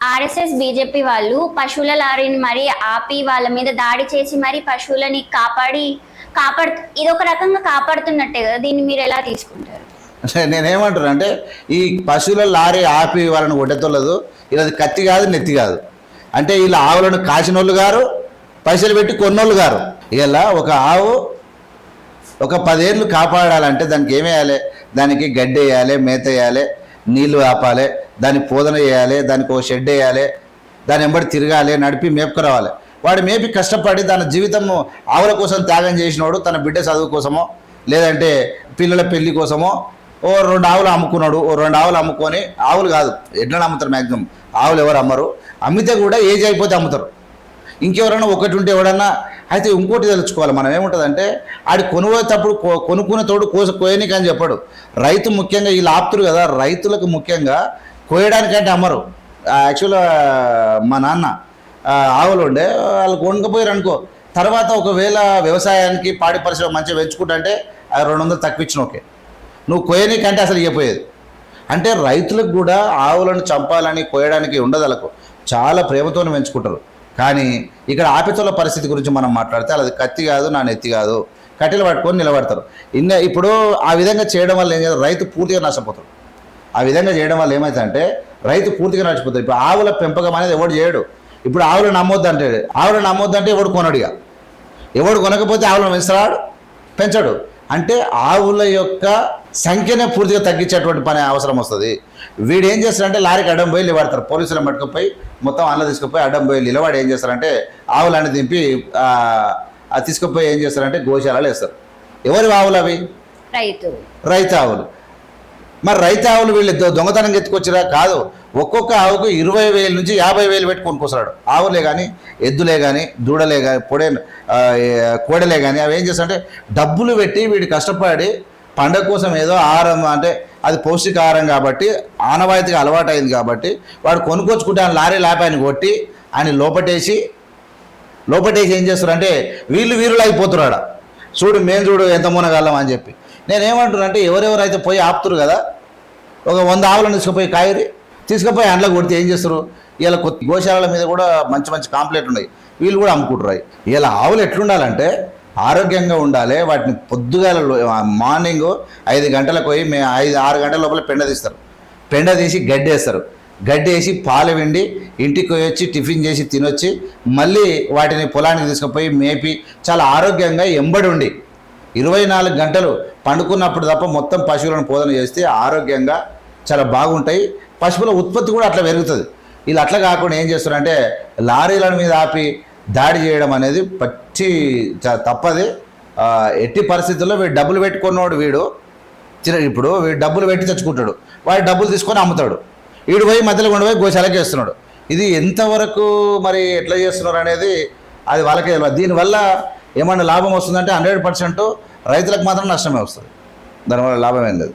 RSS BJP వాళ్ళు పశువుల లారీని మరి ఆపి వాళ్ళ మీద దాడి చేసి మరి పశువులని కాపాడి కాపాడు ఇది ఒక రకంగా కాపాడుతున్నట్టే కదా దీన్ని మీరు ఎలా తీసుకుంటారు? అంటే నేనేమంటున్నా అంటే ఈ పశువుల లారీ ఆపి వాళ్ళని కొట్టేతోలేదు ఇలా కత్తి కాదు నెత్తి కాదు. అంటే వీళ్ళు ఆవులను కాసినోళ్ళు గారు పైసలు పెట్టి కొన్నోళ్ళు గారు. ఇలా ఒక ఆవు ఒక పదేళ్ళు కాపాడాలంటే దానికి ఏం వేయాలి దానికి గడ్డి వేయాలి మేత వేయాలి నీళ్ళు ఆపాలి దాన్ని పోదన చేయాలి దానికి ఒక షెడ్ వేయాలి దాని వెంబడి తిరగాలి నడిపి మేపుకురావాలి. వాడు మేపి కష్టపడి తన జీవితము ఆవుల కోసం త్యాగం చేసినోడు తన బిడ్డ చదువు కోసమో లేదంటే పిల్లల పెళ్ళి కోసమో ఓ రెండు ఆవులు అమ్ముకున్నాడు ఓ రెండు ఆవులు అమ్ముకొని ఆవులు కాదు ఎడ్లను అమ్ముతారు మ్యాక్సిమం ఆవులు ఎవరు అమ్మరు అమ్మితే కూడా ఏజ్ అయిపోతే అమ్ముతారు. ఇంకెవరైనా ఒకటి ఉంటే ఎవడన్నా అయితే ఇంకోటి తెలుసుకోవాలి మనం ఏముంటుందంటే ఆడి కొనుగోతప్పుడు కొనుక్కునే తోడు కోసుకోయనికని చెప్పాడు. రైతు ముఖ్యంగా వీళ్ళు ఆపుతురు కదా రైతులకు ముఖ్యంగా కోయడానికంటే అమ్మరు. యాక్చువల్గా మా నాన్న ఆవులు ఉండే వాళ్ళు కొనుకపోయారు అనుకో. తర్వాత ఒకవేళ వ్యవసాయానికి పాడి పరిశ్రమ మంచిగా పెంచుకుంటే అది రెండు వందలు తక్కువ ఇచ్చిన ఓకే. నువ్వు కోయనీకంటే అసలు ఇవ్వపోయేది అంటే రైతులకు కూడా ఆవులను చంపాలని కోయడానికి ఉండదు వాళ్ళకు. చాలా ప్రేమతోనే పెంచుకుంటారు. కానీ ఇక్కడ ఆపితోల పరిస్థితి గురించి మనం మాట్లాడితే అది కత్తి కాదు నా నెత్తి కాదు. కట్టెలు పట్టుకొని నిలబడతారు. ఇన్న ఇప్పుడు ఆ విధంగా చేయడం వల్ల ఏం కాదు రైతు పూర్తిగా నష్టపోతాడు ఆ విధంగా చేయడం వల్ల ఏమవుతుందంటే రైతు పూర్తిగా నష్టపోతాడు ఇప్పుడు ఆవుల పెంపకం అనేది ఎవడు చేయడు. ఇప్పుడు ఆవులు నమ్మొద్దు అంటే ఆవులు నమ్మొద్దు అంటే ఎవడు కొనడుగా ఎవడు కొనకపోతే ఆవులను పెంచుతాడు పెంచడు. అంటే ఆవుల యొక్క సంఖ్యనే పూర్తిగా తగ్గించేటువంటి పని అవసరం వస్తుంది. వీడు ఏం చేస్తారంటే లారీకి అడ్డం పోయి నిలబడతారు పోలీసులు పట్టుకుపోయి మొత్తం అన్న తీసుకుపోయి అడ్డం పోయి నిలబడి ఏం చేస్తారంటే ఆవులన్నీ దింపి తీసుకుపోయి ఏం చేస్తారంటే గోశాలలో వేస్తారు. ఎవరి ఆవులు అవి? రైతు. రైతు ఆవులు. మరి రైతు ఆవులు వీళ్ళు దొంగతనం ఎత్తుకొచ్చిరా కాదు. ఒక్కొక్క ఆవుకు ఇరవై వేల నుంచి యాభై వేలు పెట్టి కూసాడు ఆవులే కానీ ఎద్దులే కానీ దూడలే కానీ పొడే కోడలే కానీ అవి ఏం చేస్తారంటే డబ్బులు పెట్టి వీడు కష్టపడి పండగ కోసం ఏదో ఆహారం అంటే అది పౌష్టికాహారం కాబట్టి ఆనవాయితీగా అలవాటు అయింది కాబట్టి వాడు కొనుక్కొచ్చుకుంటే ఆయన లారీ లాపి కొట్టి ఆయన లోపటేసి లోపటేసి ఏం చేస్తారంటే వీళ్ళు వీరులు అయిపోతున్నాడు చూడు మేము చూడు ఎంత మునగాలం అని చెప్పి. నేనేమంటున్నా అంటే ఎవరెవరైతే పోయి ఆపుతురు కదా ఒక వంద ఆవులను తీసుకుపోయి కాయరి తీసుకుపోయి అండ్లకు కొడితే ఏం చేస్తారు? ఇలా కొత్త గోశాలల మీద కూడా మంచి మంచి కాంప్లైంట్ ఉన్నాయి. వీళ్ళు కూడా అమ్ముకుంటున్నారు ఇలా ఆవులు ఎట్లుండాలంటే ఆరోగ్యంగా ఉండాలి వాటిని పొద్దుగాల మార్నింగ్ ఐదు గంటలకు పోయి మే ఐదు ఆరు గంటల లోపల పెండ తీస్తారు. పెండ తీసి గడ్డేస్తారు. గడ్డేసి గడ్డి వేసి పాలు విండి ఇంటికి వచ్చి టిఫిన్ చేసి తినొచ్చి మళ్ళీ వాటిని పొలానికి తీసుకుపోయి మేపి చాలా ఆరోగ్యంగా ఎంబడి ఉండి ఇరవై నాలుగు గంటలు పండుకున్నప్పుడు తప్ప మొత్తం పశువులను పోదన చేస్తే ఆరోగ్యంగా చాలా బాగుంటాయి. పశువుల ఉత్పత్తి కూడా అట్లా పెరుగుతుంది. వీళ్ళు అట్లా కాకుండా ఏం చేస్తారంటే లారీల మీద ఆపి దాడి చేయడం అనేది పచ్చి తప్పది. ఎట్టి పరిస్థితుల్లో వీడు డబ్బులు పెట్టుకున్నవాడు వీడు. ఇప్పుడు వీడు డబ్బులు పెట్టి తెచ్చుకుంటాడు. వాడు డబ్బులు తీసుకొని అమ్ముతాడు. వీడు పోయి మధ్యలో కొండపోయి గోశాలకి చేస్తున్నాడు ఇది ఎంతవరకు మరి ఎట్లా చేస్తున్నారు అనేది అది వాళ్ళకే తెలియదు దీనివల్ల ఏమన్నా లాభం వస్తుందంటే హండ్రెడ్ పర్సెంట్ రైతులకు మాత్రం నష్టమే వస్తుంది. దానివల్ల లాభం ఏం లేదు.